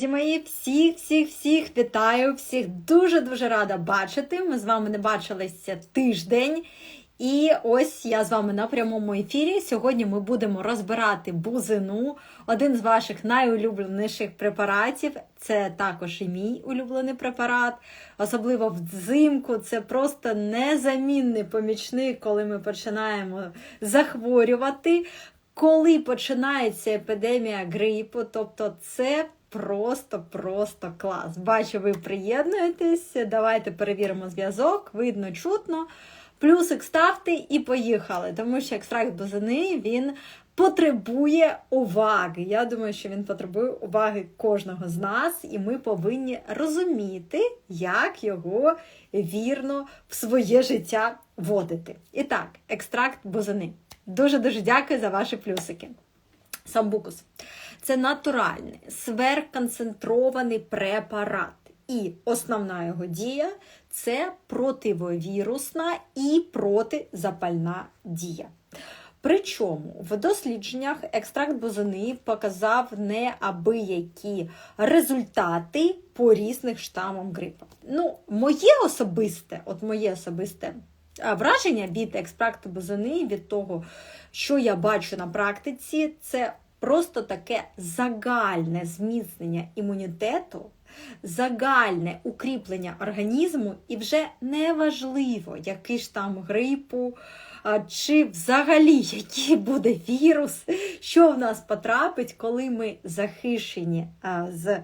Друзі мої, всіх, всіх, всіх вітаю, всіх дуже-дуже рада бачити. Ми з вами не бачилися тиждень. І ось я з вами на прямому ефірі. Сьогодні ми будемо розбирати бузину, один з ваших найулюбленіших препаратів. Це також і мій улюблений препарат. Особливо взимку. Це просто незамінний помічник, коли ми починаємо захворювати. Коли починається епідемія грипу, тобто це просто-просто клас. Бачу, ви приєднуєтесь. Давайте перевіримо зв'язок, видно, чутно. Плюсик ставте і поїхали, тому що екстракт бузини він потребує уваги. Я думаю, що він потребує уваги кожного з нас, і ми повинні розуміти, як його вірно в своє життя вводити. І так, екстракт бузини. Дуже-дуже дякую за ваші плюсики. Самбукус. Це натуральний, сверхконцентрований препарат. І основна його дія це противовірусна і протизапальна дія. Причому в дослідженнях екстракт бузини показав неабиякі результати по різних штамам грипу. Ну, моє особисте, от моє особисте враження від екстракту бузини, від того, що я бачу на практиці, це просто таке загальне зміцнення імунітету, загальне укріплення організму, і вже неважливо, який ж там грипу, чи взагалі який буде вірус, що в нас потрапить, коли ми захищені з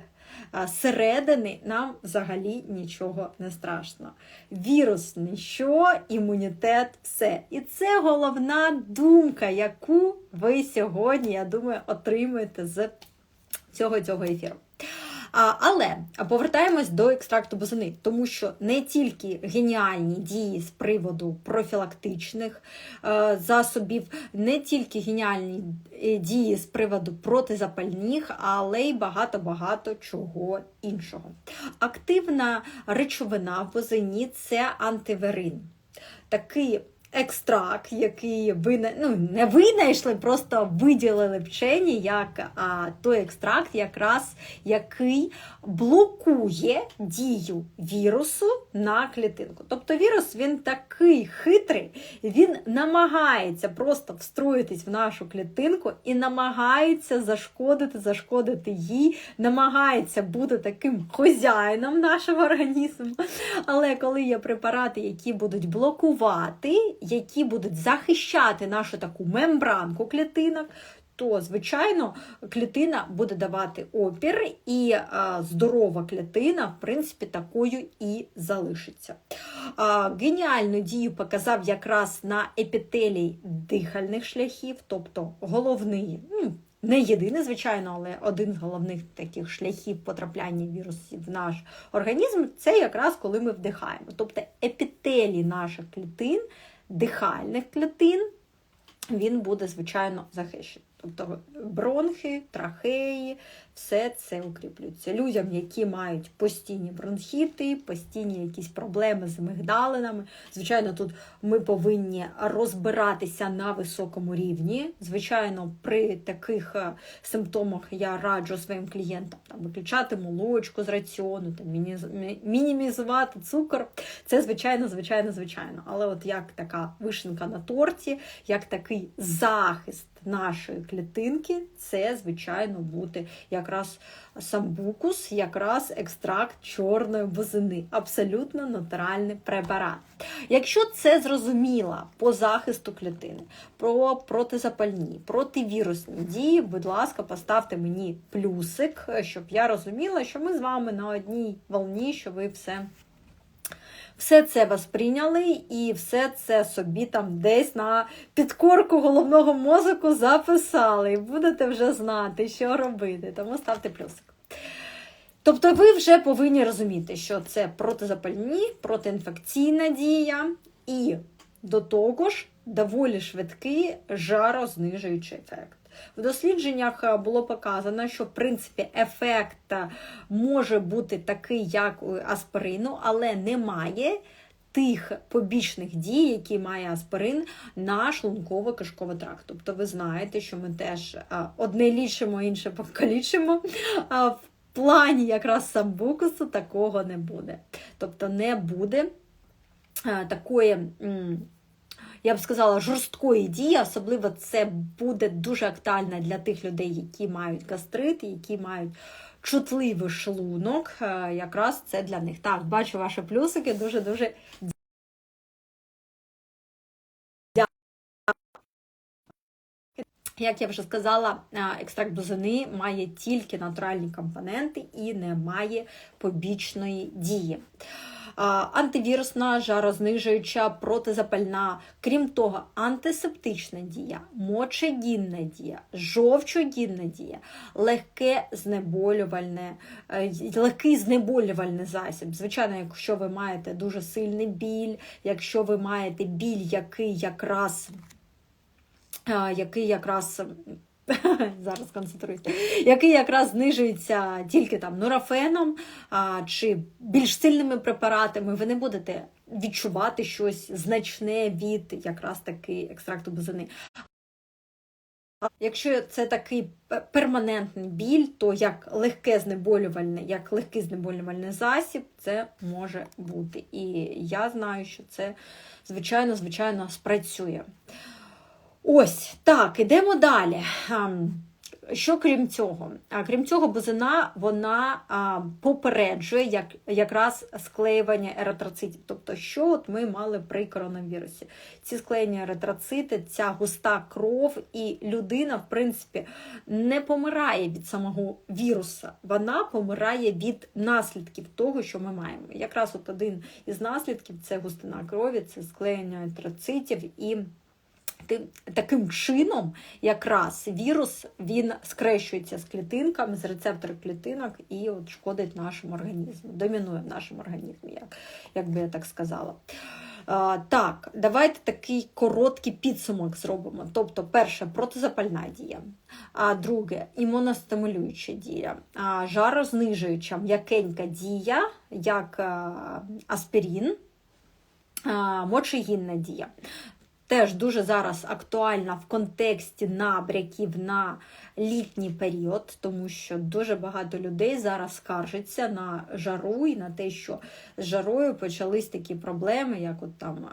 Зсередини нам взагалі нічого не страшно. Вірус ніщо, імунітет все. І це головна думка, яку ви сьогодні, я думаю, отримаєте з цього цього ефіру. Але повертаємось до екстракту бузини, тому що не тільки геніальні дії з приводу профілактичних е, засобів, не тільки геніальні е, дії з приводу протизапальних, але й багато-багато чого іншого. Активна речовина в бузині це антиверин. Такий екстракт, який ви ну, не винайшли, просто виділили вчені, як а, той екстракт, якраз який блокує дію вірусу на клітинку. Тобто вірус він такий хитрий, він намагається просто встроїтись в нашу клітинку і намагається зашкодити, зашкодити їй, намагається бути таким хозяїном нашого організму. Але коли є препарати, які будуть блокувати, які будуть захищати нашу таку мембранку клітинок, то, звичайно, клітина буде давати опір, і а, здорова клітина, в принципі, такою і залишиться. А, Геніальну дію показав якраз на епітелій дихальних шляхів, тобто головний. ну, не єдиний, звичайно, але один з головних таких шляхів потрапляння вірусів в наш організм це якраз коли ми вдихаємо. Тобто епітелій наших клітин дихальних клітин, він буде, звичайно, захищений. Тобто бронхи, трахеї, все це укріплюється. Людям, які мають постійні бронхіти, постійні якісь проблеми з мигдалинами. Звичайно, тут ми повинні розбиратися на високому рівні. Звичайно, при таких е, симптомах я раджу своїм клієнтам там, виключати молочку з раціону, там, мінімізувати цукор. Це, звичайно, звичайно, звичайно. Але от як така вишенка на торті, як такий захист нашої клітинки, це, звичайно, буде якраз самбукус, якраз екстракт чорної бузини. Абсолютно натуральний препарат. Якщо це зрозуміло по захисту клітини, про протизапальні, противірусні дії, будь ласка, поставте мені плюсик, щоб я розуміла, що ми з вами на одній волні, що ви все. Все це вас прийняли і все це собі там десь на підкорку головного мозку записали. І будете вже знати, що робити. Тому ставте плюсик. Тобто ви вже повинні розуміти, що це протизапальні, протиінфекційна дія, і до того ж доволі швидкий жарознижуючий ефект. В дослідженнях е, було показано, що в принципі ефект е, може бути такий, як у аспирину, але немає тих побічних дій, які має аспирин на шлунково-кишковий тракт. Тобто ви знаєте, що ми теж е, одне лічимо, інше покалічимо. В плані якраз самбукусу такого не буде. Тобто не буде такої. Я б сказала, жорсткої дії, особливо це буде дуже актуально для тих людей, які мають гастрит, які мають чутливий шлунок. Е, Якраз це для них. Так, бачу ваші плюсики, дуже-дуже Як я вже сказала, е, екстракт бузини має тільки натуральні компоненти і не має побічної дії. Антивірусна, жарознижуюча, протизапальна, крім того, антисептична дія, мочегінна дія, жовчогінна дія, легке знеболювальне, е, легкий знеболювальний засіб. Звичайно, якщо ви маєте дуже сильний біль, якщо ви маєте біль, який якраз який якраз зараз концентруюся, який якраз знижується тільки там нурофеном а, чи більш сильними препаратами, ви не будете відчувати щось значне від якраз таки екстракту бузини. Якщо це такий перманентний біль, то як легке знеболювальне, як легкий знеболювальний засіб, це може бути. І я знаю, що це звичайно, звичайно спрацює. Ось так, ідемо далі. Що крім цього? Крім цього, бузина вона попереджує як, якраз склеювання еритроцитів. Тобто, що от ми мали при коронавірусі? Ці склеєні еритроцити, ця густа кров, і людина, в принципі, не помирає від самого віруса, вона помирає від наслідків того, що ми маємо. Якраз от один із наслідків це густина крові, це склеєння еритроцитів і. Таким чином, якраз вірус він скрещується з клітинками, з рецепторів клітинок і от шкодить нашому організму, домінує в нашому організмі, як, як би я так сказала. А, так, давайте такий короткий підсумок зробимо. Тобто, перше, протизапальна дія, а друге імуностимулююча дія, а жарознижуюча м'якенька дія, як а, аспірин, а, мочегінна дія теж дуже зараз актуальна в контексті набряків на літній період, тому що дуже багато людей зараз скаржиться на жару і на те, що з жарою почались такі проблеми, як от там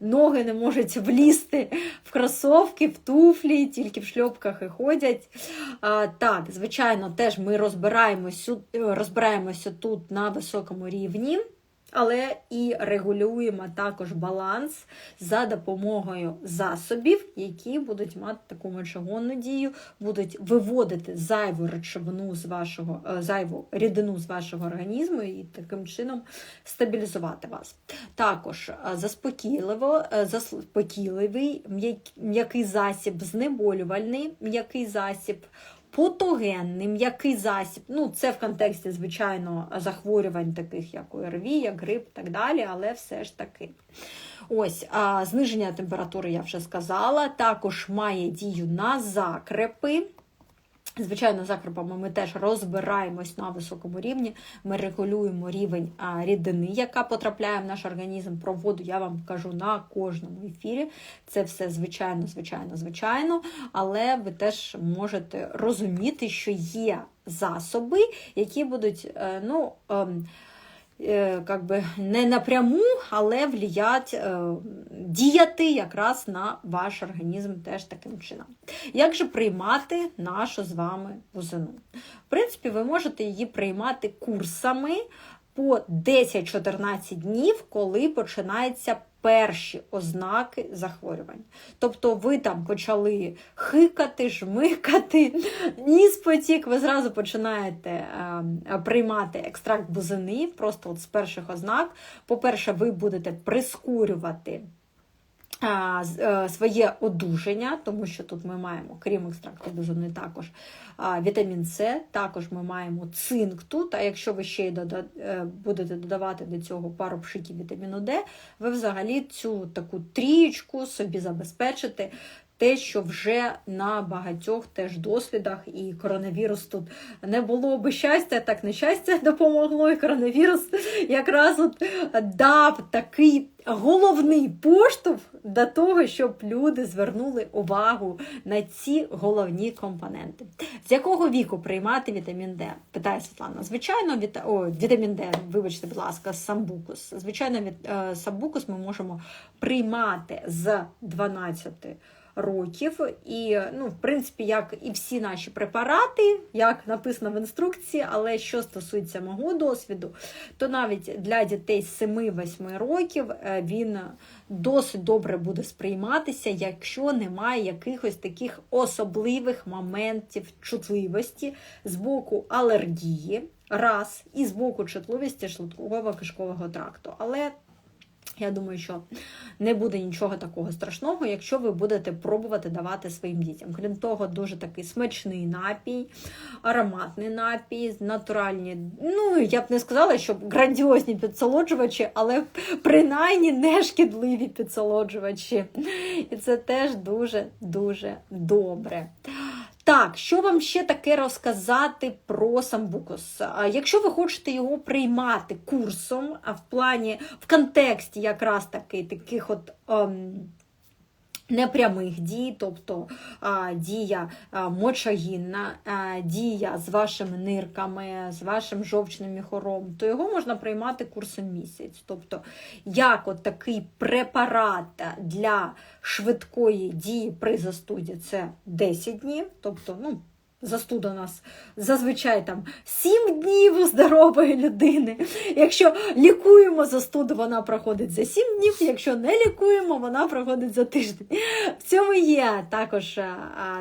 ноги не можуть влізти в кросовки, в туфлі, тільки в шльопках і ходять. А, так, звичайно, теж ми розбираємося, розбираємося тут на високому рівні. Але і регулюємо також баланс за допомогою засобів, які будуть мати таку мочегонну дію, будуть виводити зайву речовину з вашого е, зайву рідину з вашого організму і таким чином стабілізувати вас. Також е, заспокійливо, е, заспокійливий м'як- м'який засіб, знеболювальний м'який засіб. Патогенний м'який засіб, ну це в контексті, звичайно, захворювань, таких як ОРВІ, як грип і так далі, але все ж таки. Ось, а, зниження температури я вже сказала. Також має дію на закрепи. Звичайно, закрепами ми теж розбираємось на високому рівні. Ми регулюємо рівень рідини, яка потрапляє в наш організм. Про воду я вам кажу на кожному ефірі. Це все звичайно, звичайно, звичайно. Але ви теж можете розуміти, що є засоби, які будуть, е, ну. Е, как би не напряму, але вліять, е, діяти якраз на ваш організм теж таким чином. Як же приймати нашу з вами бузину? В принципі, ви можете її приймати курсами по 10-14 днів, коли починаються перші ознаки захворювань. Тобто ви там почали хикати, жмикати, ніс потік, ви зразу починаєте е, приймати екстракт бузини, просто от з перших ознак. По-перше, ви будете прискорювати своє одужання, тому що тут ми маємо, крім екстракту бузини, також вітамін С, також ми маємо цинк тут. А якщо ви ще й е, будете додавати до цього пару пшиків вітаміну Д, ви взагалі цю таку трієчку собі забезпечите. Те, що вже на багатьох теж дослідах, і коронавірус тут не було би щастя, так нещастя допомогло, і коронавірус якраз от дав такий головний поштовх до того, щоб люди звернули увагу на ці головні компоненти. З якого віку приймати вітамін Д? Питає Світлана. Звичайно, віта... О, вітамін Д, вибачте, будь ласка, самбукус. Звичайно, від... е, самбукус ми можемо приймати з 12 років. І, ну, в принципі, як і всі наші препарати, як написано в інструкції, але що стосується мого досвіду, то навіть для дітей з 7-8 років е, він досить добре буде сприйматися, якщо немає якихось таких особливих моментів чутливості з боку алергії, раз, і з боку чутливості шлунково-кишкового тракту. Але я думаю, що не буде нічого такого страшного, якщо ви будете пробувати давати своїм дітям. Крім того, дуже такий смачний напій, ароматний напій, натуральні. Ну, я б не сказала, що грандіозні підсолоджувачі, але принаймні не шкідливі підсолоджувачі. І це теж дуже-дуже добре. Так, що вам ще таке розказати про самбукос? Якщо ви хочете його приймати курсом, а в плані, в контексті якраз таки таких от. Ем, непрямих дій, тобто а, дія а, мочагінна, а, дія з вашими нирками, з вашим жовчним міхором, то його можна приймати курсом місяць. Тобто, як от такий препарат для швидкої дії при застуді це 10 днів, тобто, ну, Застуда нас зазвичай там 7 днів у здорової людини. Якщо лікуємо застуду, вона проходить за 7 днів, якщо не лікуємо, вона проходить за тиждень. В цьому є також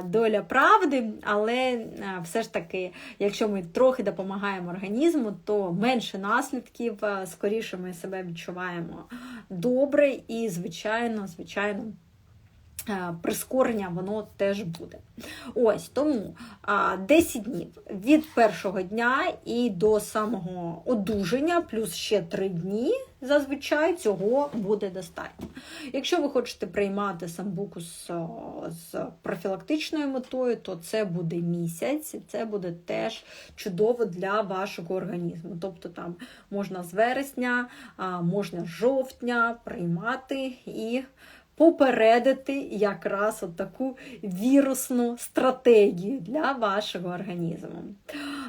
доля правди, але все ж таки, якщо ми трохи допомагаємо організму, то менше наслідків, скоріше ми себе відчуваємо добре і, звичайно, звичайно. Е, прискорення воно теж буде. Ось тому 10 днів від першого дня і до самого одужання, плюс ще 3 дні, зазвичай цього буде достатньо. Якщо ви хочете приймати самбукус з профілактичною метою, то це буде місяць, і це буде теж чудово для вашого організму. Тобто там можна з вересня, можна з жовтня приймати і попередити якраз от таку вірусну стратегію для вашого організму.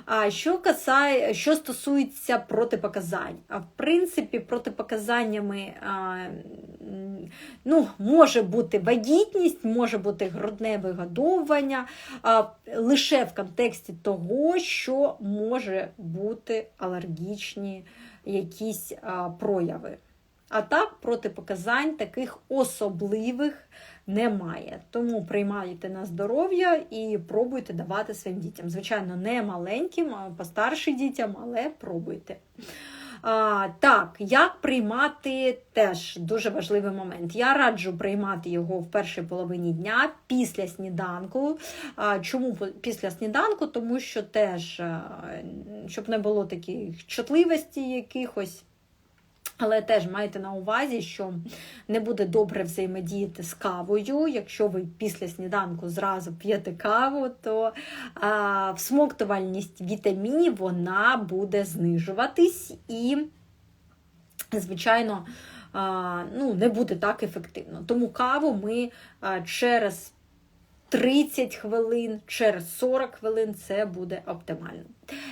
А що касає, що стосується протипоказань, а в принципі, протипоказаннями а, ну, може бути вагітність, може бути грудне вигодовування, а, лише в контексті того, що може бути алергічні якісь а, прояви. А так, протипоказань таких особливих немає. Тому приймайте на здоров'я і пробуйте давати своїм дітям. Звичайно, не маленьким, а постаршим дітям, але пробуйте. А, Так, як приймати теж дуже важливий момент. Я раджу приймати його в першій половині дня після сніданку. А, Чому після сніданку? Тому що теж, щоб не було таких чутливості якихось. Але теж майте на увазі, що не буде добре взаємодіяти з кавою. Якщо ви після сніданку зразу п'єте каву, то а, всмоктувальність вітамінів вона буде знижуватись і, звичайно, а, ну, не буде так ефективно. Тому каву ми а, через 30 хвилин, через 40 хвилин це буде оптимально.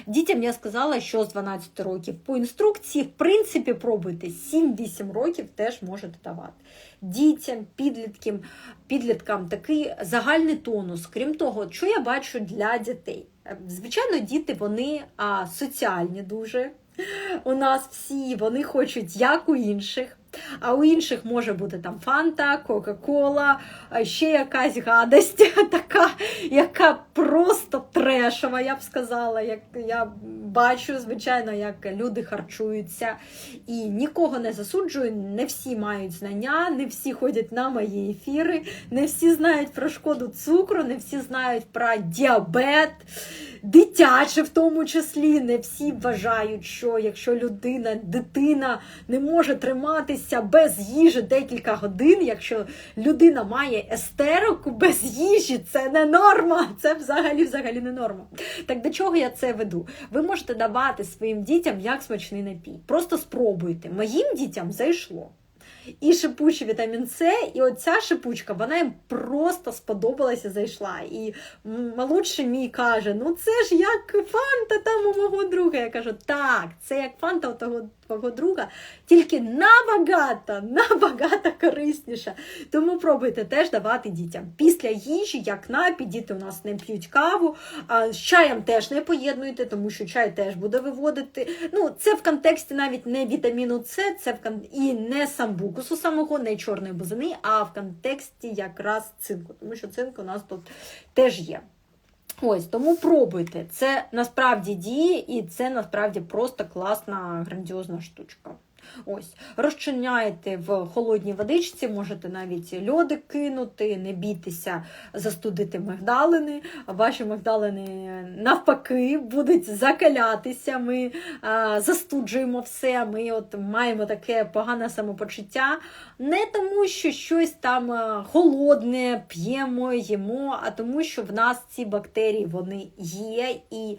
Дітям я сказала, що з 12 років по інструкції, в принципі, пробуйте 7-8 років теж можете давати. Дітям, підліткам, підліткам такий загальний тонус. Крім того, що я бачу для дітей. Звичайно, діти вони а, соціальні дуже. У нас всі вони хочуть, як у інших. А у інших може бути там фанта, Кока-Кола, ще якась гадость, така, яка просто трешова, я б сказала. Як Я бачу, звичайно, як люди харчуються. І нікого не засуджую, не всі мають знання, не всі ходять на мої ефіри, не всі знають про шкоду цукру, не всі знають про діабет дитяче, в тому числі. Не всі вважають, що якщо людина, дитина не може триматися без їжі декілька годин, якщо людина має естерику без їжі, це не норма. Це взагалі взагалі не норма. Так до чого я це веду? Ви можете давати своїм дітям як смачний напій. Просто спробуйте. Моїм дітям зайшло. і шипучий вітамін С. І оця шипучка, вона їм просто сподобалася, зайшла. І молодший мій каже: ну це ж як фанта там у мого друга. Я кажу, так, це як фанта у того твого друга, тільки набагато, набагато корисніша. Тому пробуйте теж давати дітям. Після їжі, як напій, діти у нас не п'ють каву, а з чаєм теж не поєднуйте, тому що чай теж буде виводити. Ну, Це в контексті навіть не вітаміну С, це в кон... і не самбукусу самого, не чорної бузини, а в контексті якраз цинку, тому що цинк у нас тут теж є. Ось, тому пробуйте. Це насправді діє, і це насправді просто класна, грандіозна штучка. Ось, розчиняєте в холодній водичці, можете навіть льоди кинути, не бійтеся застудити мигдалини. Ваші мигдалини навпаки будуть закалятися. Ми а, застуджуємо все. Ми от маємо таке погане самопочуття. Не тому, що щось там холодне п'ємо, їмо, а тому, що в нас ці бактерії вони є. і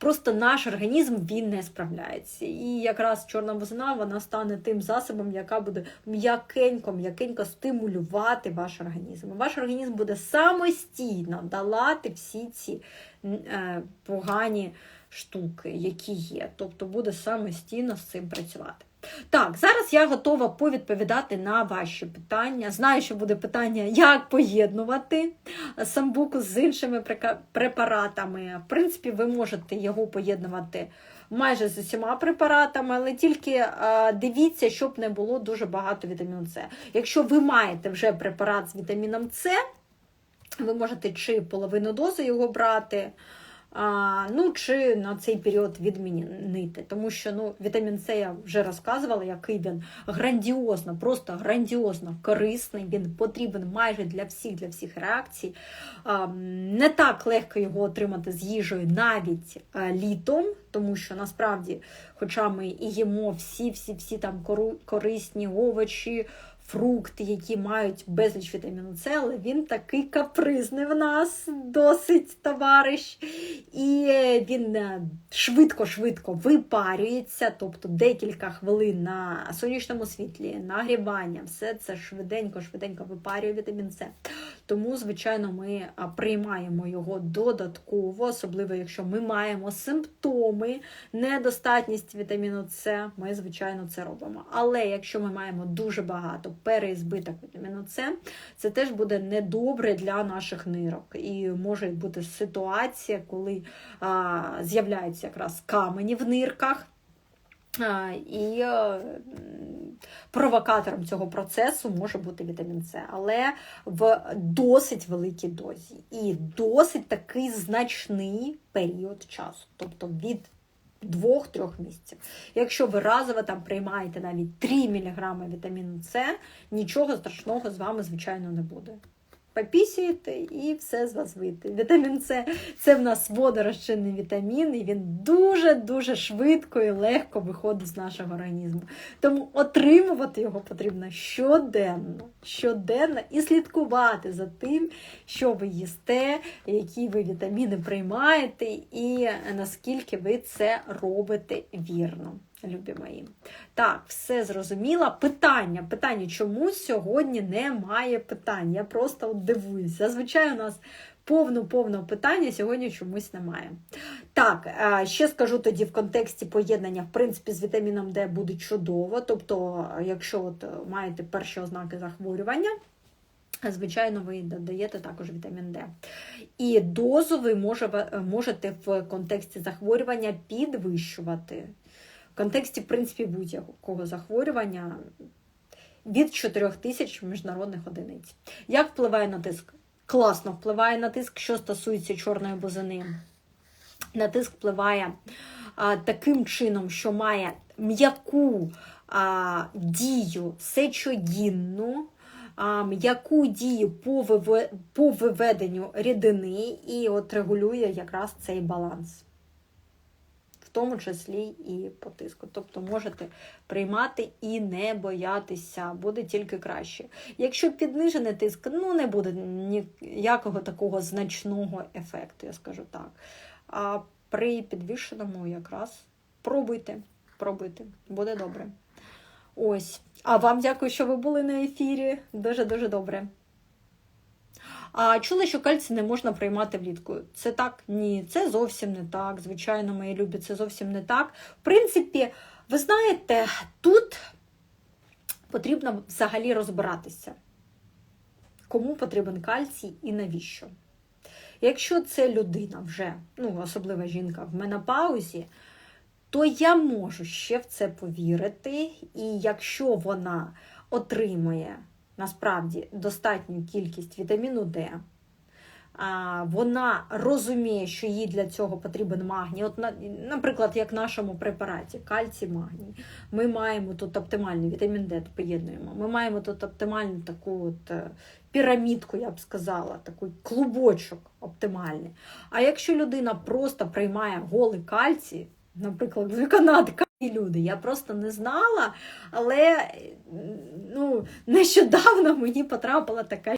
Просто наш організм він не справляється. І якраз чорна бузина вона стане тим засобом, яка буде м'якенько, м'якенько стимулювати ваш організм. Ваш організм буде самостійно долати всі ці е, погані штуки, які є. Тобто буде самостійно з цим працювати. Так, зараз я готова повідповідати на ваші питання. Знаю, що буде питання, як поєднувати самбуку з іншими препаратами. В принципі, ви можете його поєднувати майже з усіма препаратами, але тільки дивіться, щоб не було дуже багато вітаміну С. Якщо ви маєте вже препарат з вітаміном С, ви можете чи половину дози його брати а, ну чи на цей період відмінити. Тому що ну, вітамін С я вже розказувала, який він грандіозно, просто грандіозно корисний, він потрібен майже для всіх для всіх реакцій. А, не так легко його отримати з їжею навіть а, літом, тому що насправді, хоча ми і їмо всі-всі-всі там корисні овочі фрукти, які мають безліч вітаміну С, але він такий капризний в нас, досить товариш. І він швидко-швидко випарюється, тобто декілька хвилин на сонячному світлі, нагрівання, все це швиденько-швиденько випарює вітамін С. Тому, звичайно, ми приймаємо його додатково, особливо, якщо ми маємо симптоми, недостатність вітаміну С, ми, звичайно, це робимо. Але якщо ми маємо дуже багато переізбиток вітаміну С, це теж буде недобре для наших нирок. І може бути ситуація, коли з'являються якраз камені в нирках. І е, провокатором цього процесу може бути вітамін С, але в досить великій дозі і досить такий значний період часу, тобто від двох-трьох місяців. Якщо ви разово там приймаєте навіть 3 мг вітаміну С, нічого страшного з вами, звичайно, не буде попісюєте і все з вас вийде. Вітамін С це в нас водорозчинний вітамін, і він дуже-дуже швидко і легко виходить з нашого організму. Тому отримувати його потрібно щоденно, щоденно і слідкувати за тим, що ви їсте, які ви вітаміни приймаєте, і наскільки ви це робите вірно любі мої. Так, все зрозуміло. Питання. Питання, чому сьогодні немає питань? Я просто от дивуюсь. Зазвичай у нас повно-повно питання сьогодні чомусь немає. Так, ще скажу тоді в контексті поєднання, в принципі, з вітаміном Д буде чудово. Тобто, якщо от маєте перші ознаки захворювання, Звичайно, ви додаєте також вітамін Д. І дозу ви можете в контексті захворювання підвищувати контексті, в принципі, будь-якого захворювання від 4 тисяч міжнародних одиниць. Як впливає на тиск? Класно впливає на тиск, що стосується чорної бузини. На тиск впливає а, таким чином, що має м'яку дію сечогінну, м'яку дію по, вив... по виведенню рідини і от регулює якраз цей баланс в тому числі і по тиску. Тобто можете приймати і не боятися, буде тільки краще. Якщо піднижений тиск, ну не буде ніякого такого значного ефекту, я скажу так. А при підвищеному якраз пробуйте, пробуйте, буде добре. Ось. А вам дякую, що ви були на ефірі. Дуже-дуже добре. А чули, що кальцій не можна приймати влітку. Це так? Ні, це зовсім не так. Звичайно, мої любі, це зовсім не так. В принципі, ви знаєте, тут потрібно взагалі розбиратися, кому потрібен кальцій і навіщо. Якщо це людина вже, ну, особлива жінка в менопаузі, то я можу ще в це повірити. І якщо вона отримує насправді достатню кількість вітаміну Д, вона розуміє, що їй для цього потрібен магній. От, наприклад, як в нашому препараті кальцій, магній. Ми маємо тут оптимальний вітамін Д поєднуємо. Ми маємо тут оптимальну таку от е, пірамідку, я б сказала, такий клубочок оптимальний. А якщо людина просто приймає голий кальцій, наприклад, з і люди, я просто не знала, але ну, нещодавно мені потрапила така,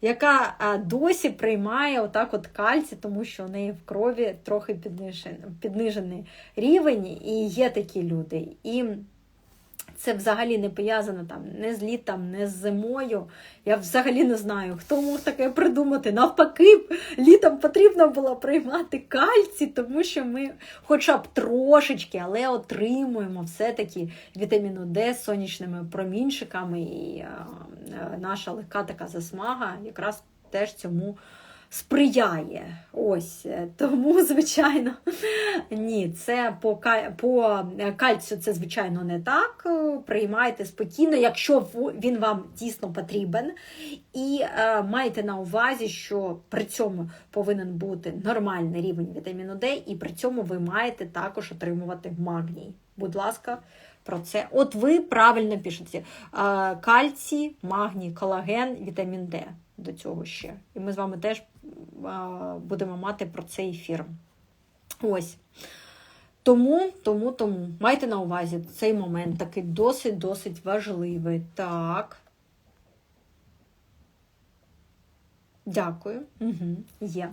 яка досі приймає отак от кальці, тому що у неї в крові трохи піднижений, піднижений рівень, і є такі люди. І це взагалі не пов'язано там не з літом, не з зимою. Я взагалі не знаю, хто мог таке придумати. Навпаки, літом потрібно було приймати кальцій, тому що ми хоча б трошечки, але отримуємо все-таки вітаміну Д з сонячними промінчиками. І е, е, наша легка така засмага якраз теж цьому сприяє. Ось е, тому, звичайно, ні, це по, по кальцію це, звичайно, не так. Е, Приймайте спокійно, якщо він вам дійсно потрібен. І е, майте на увазі, що при цьому повинен бути нормальний рівень вітаміну Д, і при цьому ви маєте також отримувати магній. Будь ласка, про це. От ви правильно пишете: Е, кальцій, магній, колаген, вітамін Д до цього ще. І ми з вами теж будемо мати про це ефір. Ось. Тому, тому, тому. Майте на увазі цей момент такий досить-досить важливий. Так. Дякую. Угу, є.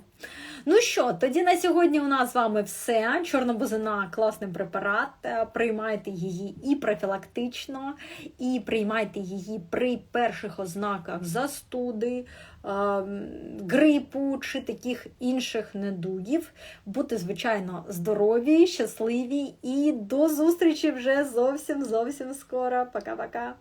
Ну що, тоді на сьогодні у нас з вами все. Чорнобузина класний препарат. Е, Приймайте її і профілактично, і приймайте її при перших ознаках застуди, е, грипу чи таких інших недугів. Будьте, звичайно, здорові, щасливі і до зустрічі вже зовсім зовсім скоро. Пока-пока.